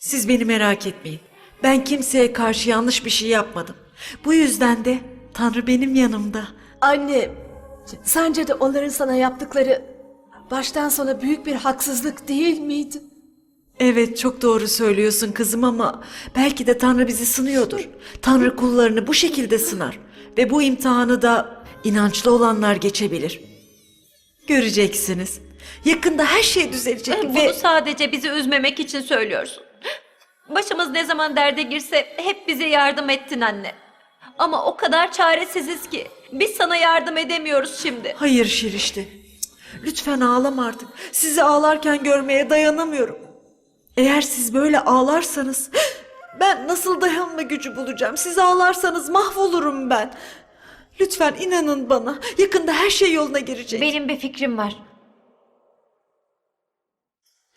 Siz beni merak etmeyin. Ben kimseye karşı yanlış bir şey yapmadım. Bu yüzden de Tanrı benim yanımda. Anne, sence de onların sana yaptıkları baştan sona büyük bir haksızlık değil miydi? Evet çok doğru söylüyorsun kızım ama belki de Tanrı bizi sınıyordur. Tanrı kullarını bu şekilde sınar ve bu imtihanı da inançlı olanlar geçebilir. Göreceksiniz. Yakında her şey düzelecek Bunu ve sadece bizi üzmemek için söylüyorsun. Başımız ne zaman derde girse hep bize yardım ettin anne. Ama o kadar çaresiziz ki biz sana yardım edemiyoruz şimdi. hayır Şirişte. Lütfen ağlama artık. Sizi ağlarken görmeye dayanamıyorum. Eğer siz böyle ağlarsanız ben nasıl dayanma gücü bulacağım? Siz ağlarsanız mahvolurum ben. Lütfen inanın bana. Yakında her şey yoluna girecek. Benim bir fikrim var.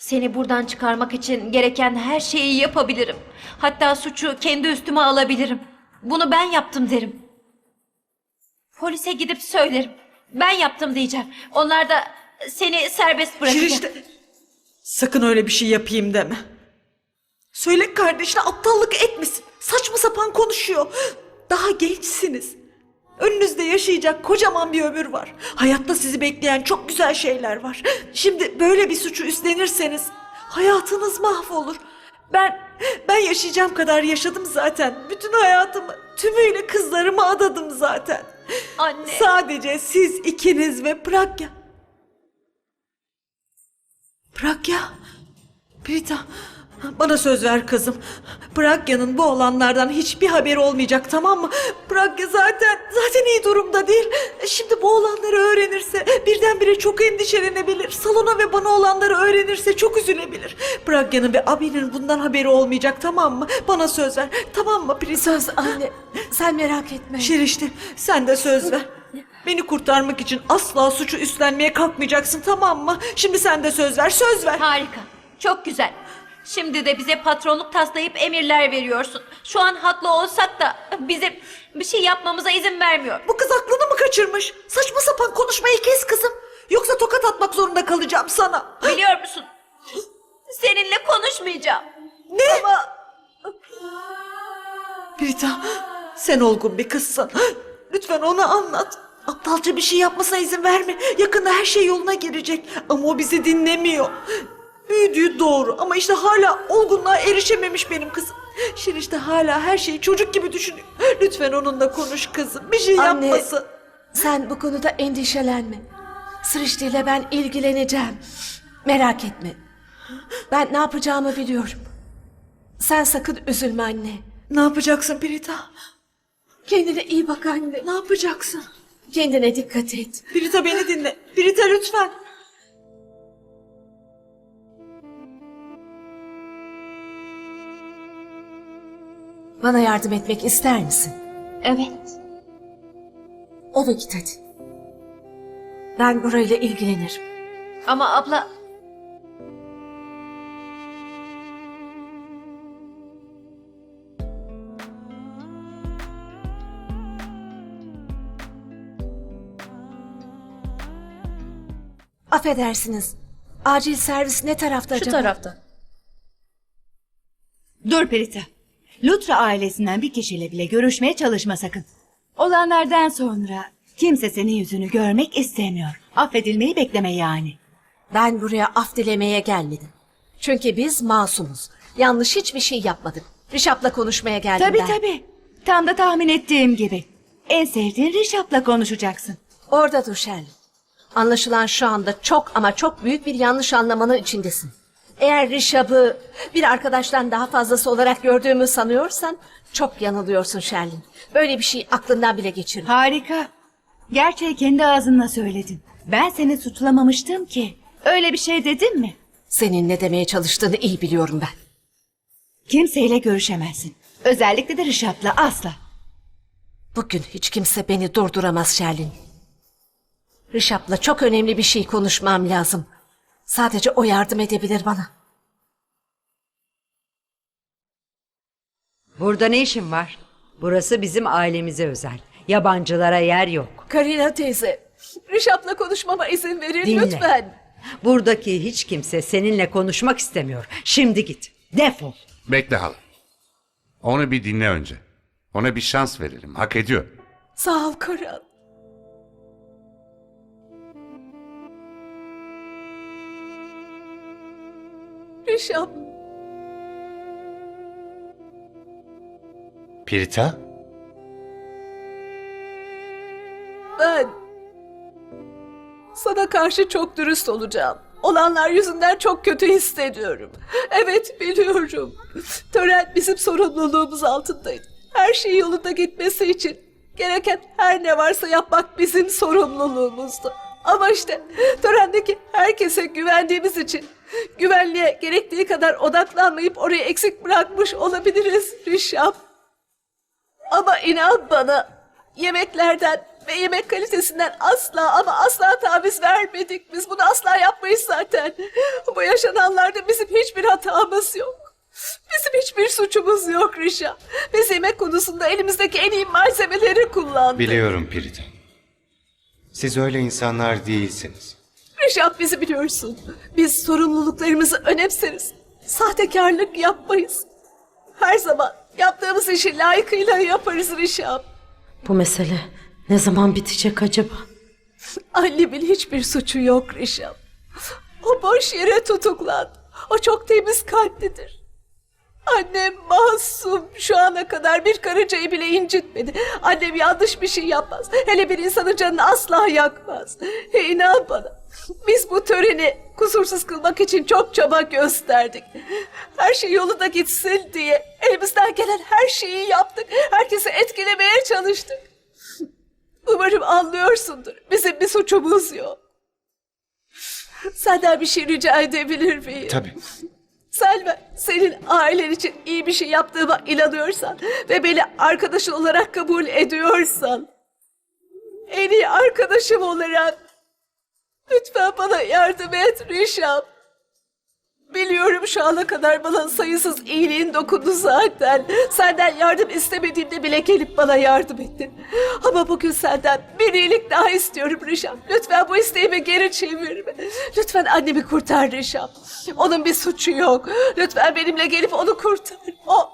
Seni buradan çıkarmak için gereken her şeyi yapabilirim. Hatta suçu kendi üstüme alabilirim. Bunu ben yaptım derim. Polise gidip söylerim. Ben yaptım diyeceğim. Onlar da seni serbest bırakacak. Şirişte. Sakın öyle bir şey yapayım deme. Söyle kardeşine aptallık etmesin. Saçma sapan konuşuyor. Daha gençsiniz. Önünüzde yaşayacak kocaman bir ömür var. Hayatta sizi bekleyen çok güzel şeyler var. Şimdi böyle bir suçu üstlenirseniz hayatınız mahvolur. Ben ben yaşayacağım kadar yaşadım zaten. Bütün hayatımı tümüyle kızlarıma adadım zaten. Anne. Sadece siz ikiniz ve Pragya. Pragya. Prita. Bana söz ver kızım. Pragya'nın bu olanlardan hiçbir haberi olmayacak tamam mı? Pragya zaten zaten iyi durumda değil. Şimdi bu olanları öğrenirse birdenbire çok endişelenebilir. Salona ve bana olanları öğrenirse çok üzülebilir. Pragya'nın ve abinin bundan haberi olmayacak tamam mı? Bana söz ver. Tamam mı Prita? Söz anne, sen merak etme. Şirişte sen de söz ver. Beni kurtarmak için asla suçu üstlenmeye kalkmayacaksın tamam mı? Şimdi sen de söz ver, söz ver. Harika. Çok güzel. Şimdi de bize patronluk taslayıp emirler veriyorsun. Şu an haklı olsak da bize bir şey yapmamıza izin vermiyor. Bu kız aklını mı kaçırmış? Saçma sapan konuşmayı kes kızım. Yoksa tokat atmak zorunda kalacağım sana. Biliyor musun? Seninle konuşmayacağım. Ne? Prita, sen olgun bir kızsın. Lütfen ona anlat. Aptalca bir şey yapmasına izin verme. Yakında her şey yoluna girecek. Ama o bizi dinlemiyor. Büyüdüğü doğru ama işte hala olgunluğa erişememiş benim kızım. Şirişte hala her şeyi çocuk gibi düşünüyor. Lütfen onunla konuş kızım. Bir şey Anne. yapmasın. Sen bu konuda endişelenme. Sırıştı ile ben ilgileneceğim. Merak etme. Ben ne yapacağımı biliyorum. Sen sakın üzülme anne. Ne yapacaksın Prita? Kendine iyi bak anne. Ne yapacaksın? Kendine dikkat et. Prita beni dinle. Prita lütfen. Bana yardım etmek ister misin? Evet. Eve git hadi. Ben burayla ilgilenirim. Ama abla Affedersiniz. Acil servis ne tarafta şu acaba? tarafta. Dur Perita. Lutra ailesinden bir kişiyle bile görüşmeye çalışma sakın. Olanlardan sonra kimse senin yüzünü görmek istemiyor. Affedilmeyi bekleme yani. Ben buraya af dilemeye gelmedim. Çünkü biz masumuz. Yanlış hiçbir şey yapmadık. Rişap'la konuşmaya geldim Tabii ben. tabii. Tam da tahmin ettiğim gibi. En sevdiğin Rişap'la konuşacaksın. Orada dur Shirley. Anlaşılan şu anda çok ama çok büyük bir yanlış anlamanın içindesin. Eğer Rişap'ı bir arkadaştan daha fazlası olarak gördüğümü sanıyorsan çok yanılıyorsun Shirley. Böyle bir şey aklından bile geçirme. Harika. Gerçeği kendi ağzınla söyledin. Ben seni suçlamamıştım ki. Öyle bir şey dedim mi? Senin ne demeye çalıştığını iyi biliyorum ben. Kimseyle görüşemezsin. Özellikle de Rişap'la asla. Bugün hiç kimse beni durduramaz Şerlin. Rişap'la çok önemli bir şey konuşmam lazım. Sadece o yardım edebilir bana. Burada ne işin var? Burası bizim ailemize özel. Yabancılara yer yok. Karina teyze, Rişap'la konuşmama izin verin Dinle. lütfen. Buradaki hiç kimse seninle konuşmak istemiyor. Şimdi git. Defol. Bekle hala. Onu bir dinle önce. Ona bir şans verelim. Hak ediyor. Sağ ol Karan. Rişap, Pirita? ben sana karşı çok dürüst olacağım. Olanlar yüzünden çok kötü hissediyorum. Evet biliyorum. Tören bizim sorumluluğumuz altındaydı. Her şey yolunda gitmesi için gereken her ne varsa yapmak bizim sorumluluğumuzdu. Ama işte törendeki herkese güvendiğimiz için güvenliğe gerektiği kadar odaklanmayıp orayı eksik bırakmış olabiliriz Rişap. Ama inan bana yemeklerden ve yemek kalitesinden asla ama asla taviz vermedik. Biz bunu asla yapmayız zaten. Bu yaşananlarda bizim hiçbir hatamız yok. Bizim hiçbir suçumuz yok Rişa. Biz yemek konusunda elimizdeki en iyi malzemeleri kullandık. Biliyorum Pirita. Siz öyle insanlar değilsiniz. Rişap bizi biliyorsun. Biz sorumluluklarımızı önemseriz. Sahtekarlık yapmayız. Her zaman yaptığımız işi layıkıyla yaparız Rişap. Bu mesele ne zaman bitecek acaba? Annemin hiçbir suçu yok Rişap. O boş yere tutuklandı. O çok temiz kalplidir. Annem masum. Şu ana kadar bir karıncayı bile incitmedi. Annem yanlış bir şey yapmaz. Hele bir insanın canını asla yakmaz. İnan bana. Biz bu töreni kusursuz kılmak için çok çaba gösterdik. Her şey yolunda gitsin diye elimizden gelen her şeyi yaptık. Herkesi etkilemeye çalıştık. Umarım anlıyorsundur. Bizim bir suçumuz yok. Senden bir şey rica edebilir miyim? Tabii. Selma, senin ailen için iyi bir şey yaptığıma inanıyorsan ve beni arkadaşın olarak kabul ediyorsan, en iyi arkadaşım olarak lütfen bana yardım et Rişap. Biliyorum şu ana kadar bana sayısız iyiliğin dokundu zaten. Senden yardım istemediğimde bile gelip bana yardım ettin. Ama bugün senden bir iyilik daha istiyorum Rişap. Lütfen bu isteğimi geri çevirme. Lütfen annemi kurtar Rişap. Onun bir suçu yok. Lütfen benimle gelip onu kurtar. O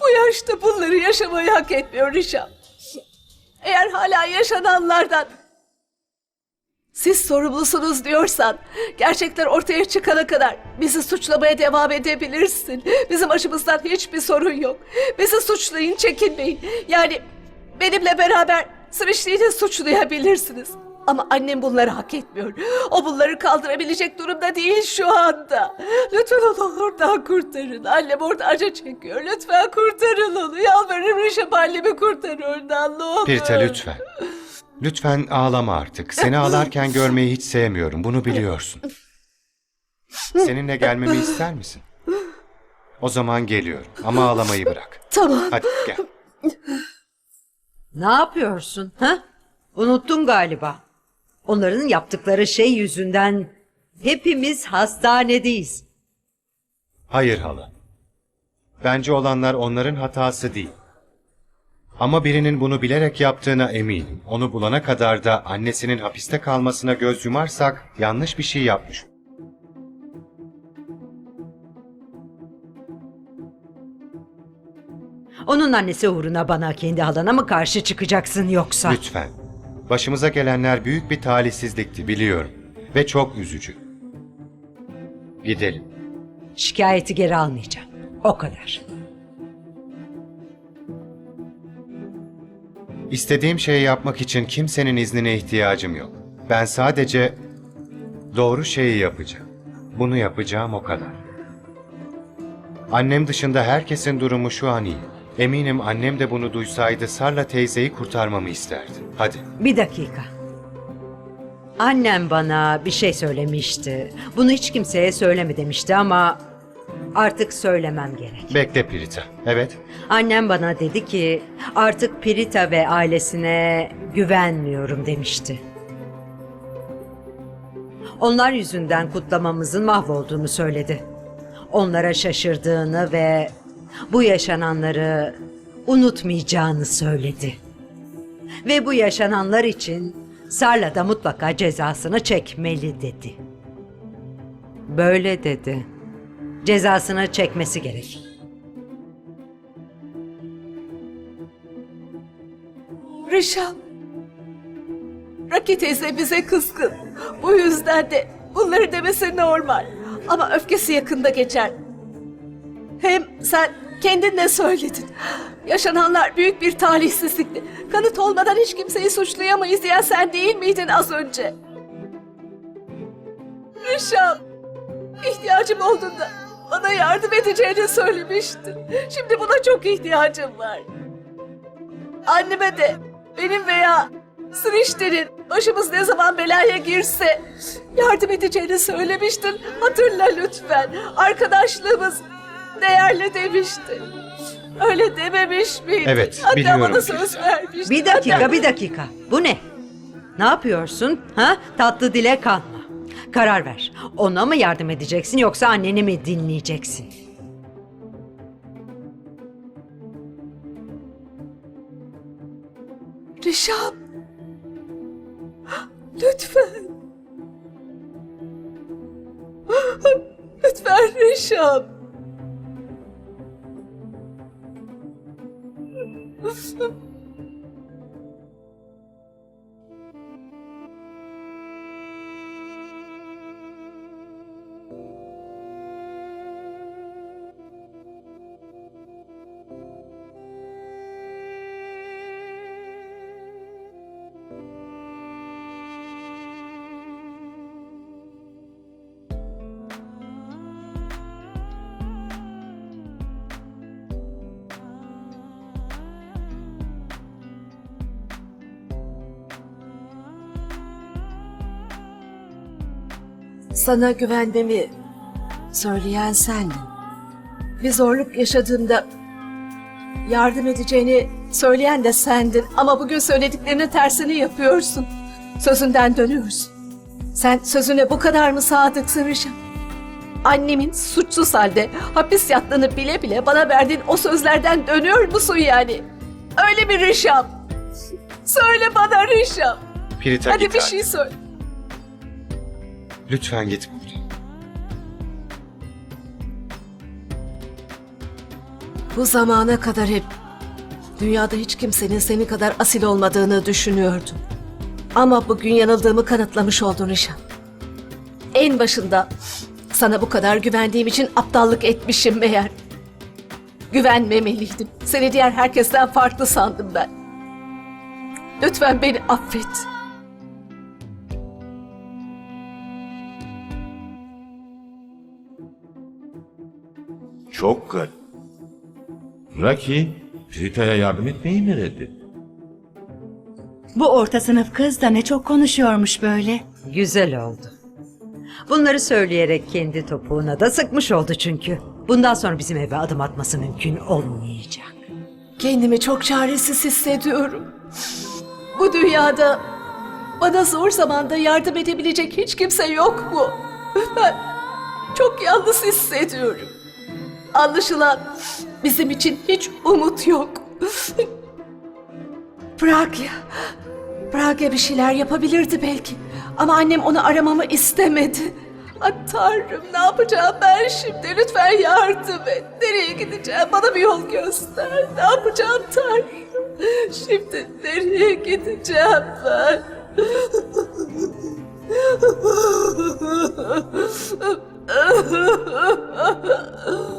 bu yaşta bunları yaşamayı hak etmiyor Rişap. Eğer hala yaşananlardan siz sorumlusunuz diyorsan gerçekler ortaya çıkana kadar bizi suçlamaya devam edebilirsin. Bizim başımızdan hiçbir sorun yok. Bizi suçlayın çekinmeyin. Yani benimle beraber Sırışlı'yı suçlayabilirsiniz. Ama annem bunları hak etmiyor. O bunları kaldırabilecek durumda değil şu anda. Lütfen onu oradan kurtarın. Annem orada acı çekiyor. Lütfen kurtarın onu. Yalvarırım Rişap annemi kurtar oradan ne olur. Pirita lütfen. Lütfen ağlama artık. Seni ağlarken görmeyi hiç sevmiyorum. Bunu biliyorsun. Seninle gelmemi ister misin? O zaman geliyorum. Ama ağlamayı bırak. Tamam. Hadi gel. Ne yapıyorsun? Ha? Unuttun galiba. Onların yaptıkları şey yüzünden hepimiz hastanedeyiz. Hayır hala. Bence olanlar onların hatası değil. Ama birinin bunu bilerek yaptığına eminim. Onu bulana kadar da annesinin hapiste kalmasına göz yumarsak yanlış bir şey yapmış. Onun annesi uğruna bana kendi halana mı karşı çıkacaksın yoksa? Lütfen. Başımıza gelenler büyük bir talihsizlikti biliyorum. Ve çok üzücü. Gidelim. Şikayeti geri almayacağım. O kadar. İstediğim şeyi yapmak için kimsenin iznine ihtiyacım yok. Ben sadece doğru şeyi yapacağım. Bunu yapacağım o kadar. Annem dışında herkesin durumu şu an iyi. Eminim annem de bunu duysaydı Sarla teyzeyi kurtarmamı isterdi. Hadi. Bir dakika. Annem bana bir şey söylemişti. Bunu hiç kimseye söyleme demişti ama artık söylemem gerek. Bekle Pirita. Evet. Annem bana dedi ki artık Pirita ve ailesine güvenmiyorum demişti. Onlar yüzünden kutlamamızın mahvolduğunu söyledi. Onlara şaşırdığını ve bu yaşananları unutmayacağını söyledi. Ve bu yaşananlar için Sarla da mutlaka cezasını çekmeli dedi. Böyle dedi. Cezasını çekmesi gerek. Rışam. Raki teyze bize kızgın. Bu yüzden de bunları demesi normal. Ama öfkesi yakında geçer. Hem sen kendin de söyledin. Yaşananlar büyük bir talihsizlikti. Kanıt olmadan hiç kimseyi suçlayamayız diyen sen değil miydin az önce? Rişan, ihtiyacım olduğunda bana yardım edeceğini söylemiştin. Şimdi buna çok ihtiyacım var. Anneme de benim veya Srişter'in başımız ne zaman belaya girse yardım edeceğini söylemiştin. Hatırla lütfen. Arkadaşlığımız değerli demiştin. Öyle dememiş miydin? Evet, Hatta biliyorum. bana söz vermiştin. Bir dakika, bir dakika. Bu ne? Ne yapıyorsun? Ha? Tatlı dile kanma. Karar ver. Ona mı yardım edeceksin yoksa anneni mi dinleyeceksin? Rişan. Lütfen. Lütfen Rişan. Sana güvenmemi söyleyen sendin. Bir zorluk yaşadığımda yardım edeceğini söyleyen de sendin. Ama bugün söylediklerinin tersini yapıyorsun. Sözünden dönüyorsun. Sen sözüne bu kadar mı sadıksın Rişan? Annemin suçsuz halde hapis yattığını bile bile bana verdiğin o sözlerden dönüyor musun yani? Öyle mi Rişam? Söyle bana Rişam. Pirita Hadi bir şey söyle. Lütfen git buradan. Bu zamana kadar hep dünyada hiç kimsenin seni kadar asil olmadığını düşünüyordum. Ama bugün yanıldığımı kanıtlamış oldun Rişan. En başında sana bu kadar güvendiğim için aptallık etmişim meğer. Güvenmemeliydim. Seni diğer herkesten farklı sandım ben. Lütfen beni affet. Çok garip. Raki, Prita'ya yardım etmeyi mi reddetti? Bu orta sınıf kız da ne çok konuşuyormuş böyle. Güzel oldu. Bunları söyleyerek kendi topuğuna da sıkmış oldu çünkü. Bundan sonra bizim eve adım atması mümkün olmayacak. Kendimi çok çaresiz hissediyorum. Bu dünyada bana zor zamanda yardım edebilecek hiç kimse yok mu? Ben çok yalnız hissediyorum. Anlaşılan bizim için hiç umut yok. Pragya, Pragya bir şeyler yapabilirdi belki. Ama annem onu aramamı istemedi. Ay Tanrım ne yapacağım ben şimdi? Lütfen yardım et. Nereye gideceğim? Bana bir yol göster. Ne yapacağım Tanrım? Şimdi nereye gideceğim ben?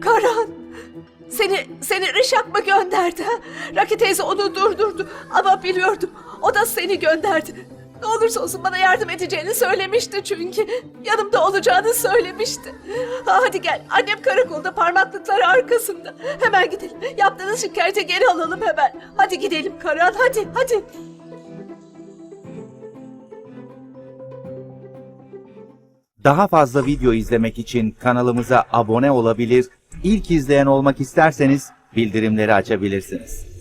Karan! Seni, seni Rişak mı gönderdi? ha? Raki teyze onu durdurdu. Ama biliyordum. O da seni gönderdi. Ne olursa olsun bana yardım edeceğini söylemişti çünkü. Yanımda olacağını söylemişti. Ha, hadi gel. Annem karakolda parmaklıkları arkasında. Hemen gidelim. Yaptığınız şikayeti geri alalım hemen. Hadi gidelim Karan. Hadi, hadi. Daha fazla video izlemek için kanalımıza abone olabilir, ilk izleyen olmak isterseniz bildirimleri açabilirsiniz.